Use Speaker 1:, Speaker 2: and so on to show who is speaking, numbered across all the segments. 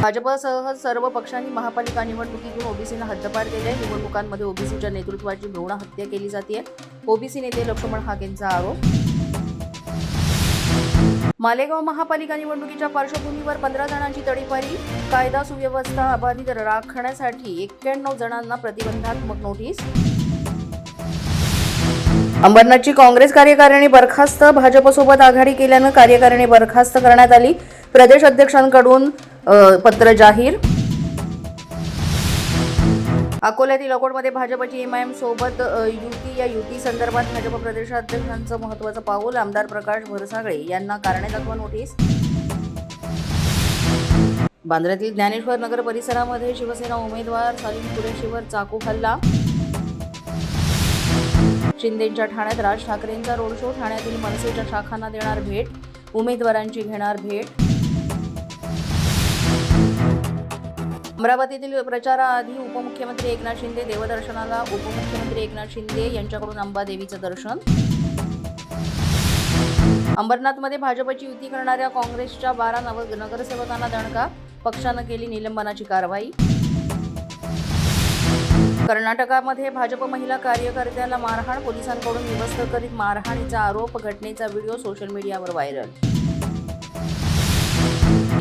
Speaker 1: भाजपसह सर्व पक्षांनी महापालिका निवडणुकीतून ओबीसींना हद्दपार केले निवडणुकांमध्ये ओबीसीच्या नेतृत्वाची भ्रूण हत्या केली जाते ओबीसी नेते लक्ष्मण हाक यांचा आरोप. मालेगाव महापालिका निवडणुकीच्या पार्श्वभूमीवर पंधरा जणांची तडीपारी कायदा सुव्यवस्था अबाधित राखण्यासाठी एक्क्याण्णव जणांना प्रतिबंधात्मक नोटीस. अंबरनाथची काँग्रेस कार्यकारिणी बरखास्त भाजपसोबत आघाडी केल्यानं कार्यकारिणी बरखास्त करण्यात आली. प्रदेश अध्यक्षांकडून पत्र जाहीर. अकोल्यातील अकोटमध्ये भाजपची एमआयएम सोबत युती या युती संदर्भात भाजप प्रदेशाध्यक्षांचं महत्वाचं पाऊल आमदार प्रकाश भरसागळे यांना कारणे दाखवा नोटीस. बांद्र्यातील ज्ञानेश्वर नगर परिसरामध्ये शिवसेना उमेदवार सलीम कुरेशीवर चाकू हल्ला. शिंदेच्या ठाण्यात राज ठाकरेंचा रोड शो ठाण्यातील मनसेच्या शाखांना देणार भेट उमेदवारांची घेणार भेट. अमरावतीतील प्रचाराआधी उपमुख्यमंत्री एकनाथ शिंदे देवदर्शनाला उपमुख्यमंत्री एकनाथ शिंदे यांच्याकडून अंबादेवीचं दर्शन. अंबरनाथमध्ये भाजपची युती करणाऱ्या काँग्रेसच्या बारा नव नगरसेवकांना दणका पक्षानं केली निलंबनाची कारवाई. कर्नाटकामध्ये भाजप महिला कार्यकर्त्याला मारहाण पोलिसांकडून निवस्त करीत मारहाणीचा आरोप घटनेचा व्हिडिओ सोशल मीडियावर व्हायरल.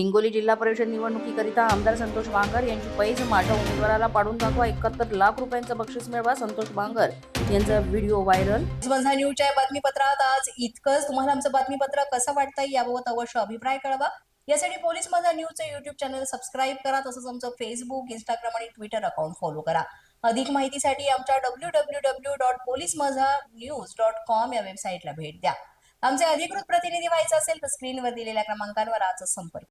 Speaker 1: हिंगोली जिल्हा परिषद निवडणुकीकरिता आमदार संतोष बांगर यांची पैज माझ्या उमेदवाराला पाडून दाखवा एकाहत्तर लाख रुपयांचं बक्षीस मिळवा संतोष बांगर. यांचा व्हिडिओ व्हायरल.
Speaker 2: माझा न्यूजच्या बातमीपत्रात आज इतकंच. तुम्हाला आमचं बातमीपत्र कसं वाटतंय याबाबत अवश्य अभिप्राय कळवा. यासाठी पोलीस माझा न्यूजचं युट्यूब चॅनल सबस्क्राईब करा तसंच आमचं फेसबुक इंस्टाग्राम आणि ट्विटर अकाउंट फॉलो करा. अधिक माहितीसाठी आमच्या W W W dot police Majha news dot com या वेबसाईटला भेट द्या. आमचे अधिकृत प्रतिनिधी व्हायचं असेल तर स्क्रीनवर दिलेल्या क्रमांकांवर आजच संपर्क